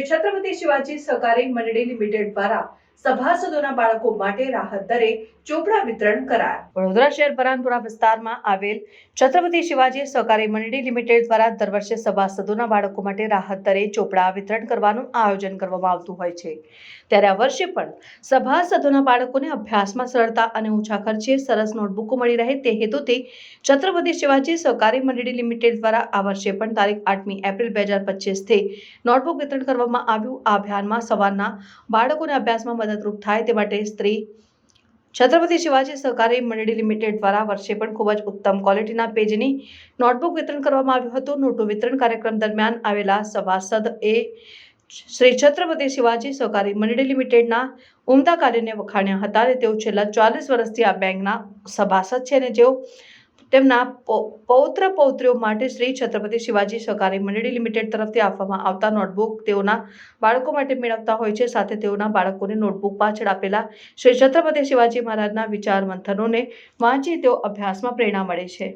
છત્રપતિ શિવાજી સહકારી મંડળી લિમિટેડ દ્વારા સભાસદોના બાળકો માટે રાહત દરે ચોપડા વિતરણ કરાયા. વડોદરા શહેર પરાનપુરા વિસ્તારમાં આવેલ છત્રપતિ શિવાજી સહકારી મંડળી લિમિટેડ દ્વારા દર વર્ષે સભાસદોના બાળકો માટે રાહત દરે ચોપડા વિતરણ કરવાનું આયોજન કરવામાં આવતું હોય છે. ત્યારે આ વર્ષે પણ સભાસદોના બાળકોને અભ્યાસમાં સરળતા અને ઓછા ખર્ચે સરસ નોટબુકો મળી રહે તે હેતુથી છત્રપતિ શિવાજી સહકારી મંડળી લિમિટેડ દ્વારા આ વર્ષે પણ તારીખ આઠમી એપ્રિલ બે હજાર પચીસથી નોટબુક વિતરણ કરવામાં આવ્યું. આ અભિયાનમાં સવારના બાળકોને અભ્યાસમાં મદદરૂપ થાય તે માટે સ્ત્રી છત્રપતિ શિવાજી સહકારી મંડળી લિમિટેડ દ્વારા વર્ષે પણ ખૂબ જ ઉત્તમ ક્વોલિટીના પેજની નોટબુક વિતરણ કરવામાં આવ્યું હતું. નોટો વિતરણ કાર્યક્રમ દરમિયાન આવેલા સભાસદ એ શ્રી છત્રપતિ શિવાજી સહકારી મંડળી લિમિટેડના ઉમદા કાર્યને વખાણ્યા હતા અને તેઓ છેલ્લા ચાલીસ વર્ષથી આ બેંકના સભાસદ છે અને જેઓ તેમના પૌત્ર પૌત્રીઓ માટે શ્રી છત્રપતિ શિવાજી સહકારી મંડળી લિમિટેડ તરફથી આપવામાં આવતા નોટબુક તેઓના બાળકો માટે મેળવતા હોય છે. સાથે તેઓના બાળકોને નોટબુક પાછળ આપેલા શ્રી છત્રપતિ શિવાજી મહારાજના વિચાર મંથનોને વાંચી તેઓ અભ્યાસમાં પ્રેરણા મળે છે.